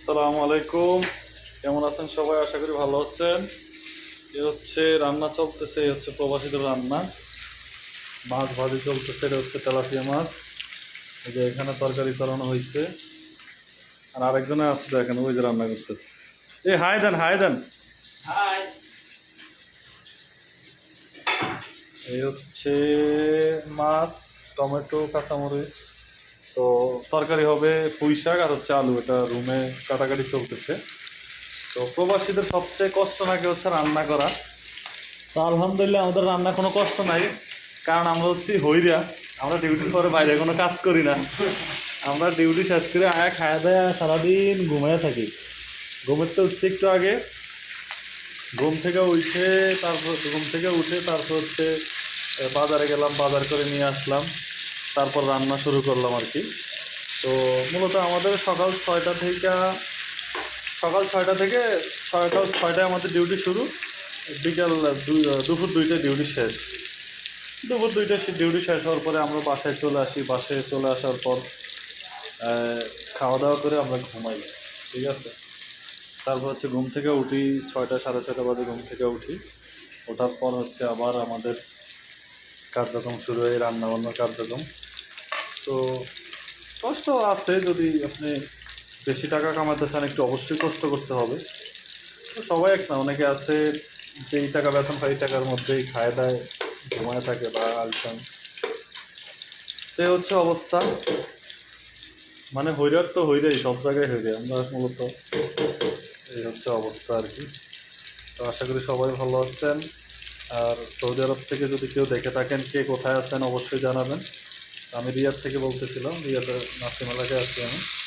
আসসালামু আলাইকুম। কেমন আছেন সবাই? আশা করি ভালো আছেন। এ হচ্ছে রান্না চলতেছে হচ্ছে প্রবাসীদের রান্না। মাছ ভাজি চলতেছে এটা হচ্ছে তেলাপিয়া মাছ। এই যে এখানে তরকারি চালানো হয়েছে। আর আরেকজনে আসছে দেখেন ওই যে রান্না করতেছে। এই হাই দেন হাই দেন। হাই। এই হচ্ছে মাছ টমেটো কাঁচামরিচ। তো তরকারি হবে পুঁই শাক আর হচ্ছে আলু, এটা রুমে কাটাকাটি চলতেছে। তো প্রবাসীদের সবচেয়ে কষ্ট নাকি হচ্ছে রান্না করা। তো আলহামদুলিল্লাহ আমাদের রান্না কোনো কষ্ট নাই, কারণ আমরা হচ্ছি হইরা, আমরা ডিউটির পরে বাইরে কোনো কাজ করি না। আমরা ডিউটি শেষ করে আয়া খায়া দায়া সারাদিন ঘুমায় থাকি। ঘুমের তো হচ্ছে একটু আগে। ঘুম থেকে উঠে তারপর ঘুম থেকে উঠে তারপর হচ্ছে, বাজারে গেলাম, বাজার করে নিয়ে আসলাম। তারপর রান্না শুরু করলাম আর কি। তো মূলত আমাদের সকাল ছয়টা থেকে, সকাল ছয়টা থেকে ছয়টা ছয়টায় আমাদের ডিউটি শুরু। বিকাল দুপুর দুইটায় ডিউটি শেষ। দুপুর দুইটায় ডিউটি শেষ হওয়ার পরে আমরা বাসায় চলে আসি। বাসায় চলে আসার পর খাওয়া দাওয়া করে আমরা ঘুমাই, ঠিক আছে? তারপর হচ্ছে ঘুম থেকে উঠি, ছয়টা, সাড়ে ছয়টা বাজে ঘুম থেকে উঠি। ওঠার পর হচ্ছে আবার আমাদের কার্যক্রম শুরু হয় রান্না বান্নার কার্যক্রম। তো কষ্ট আছে যদি আপনি বেশি টাকা কামাতে চান, একটু অবশ্যই কষ্ট করতে হবে। তো সবাই এক না, অনেকে আছে যে এই টাকা বেতন পাই টাকার মধ্যেই খায় দায়, ঘুমায় থাকে বা আলসান। এই হচ্ছে অবস্থা। মানে হইরার তো হইরাই, সব জায়গায় হইরে আমরা মূলত এই হচ্ছে অবস্থা আর কি। তো আশা করি সবাই ভালো আছেন। আর সৌদি আরব থেকে যদি কেউ দেখে থাকেন কে কোথায় আছেন, অবশ্যই জানাবেন। আমি রিয়াদ থেকে বলতেছিলাম, রিয়াদের নাসিম এলাকায় আছি আমি।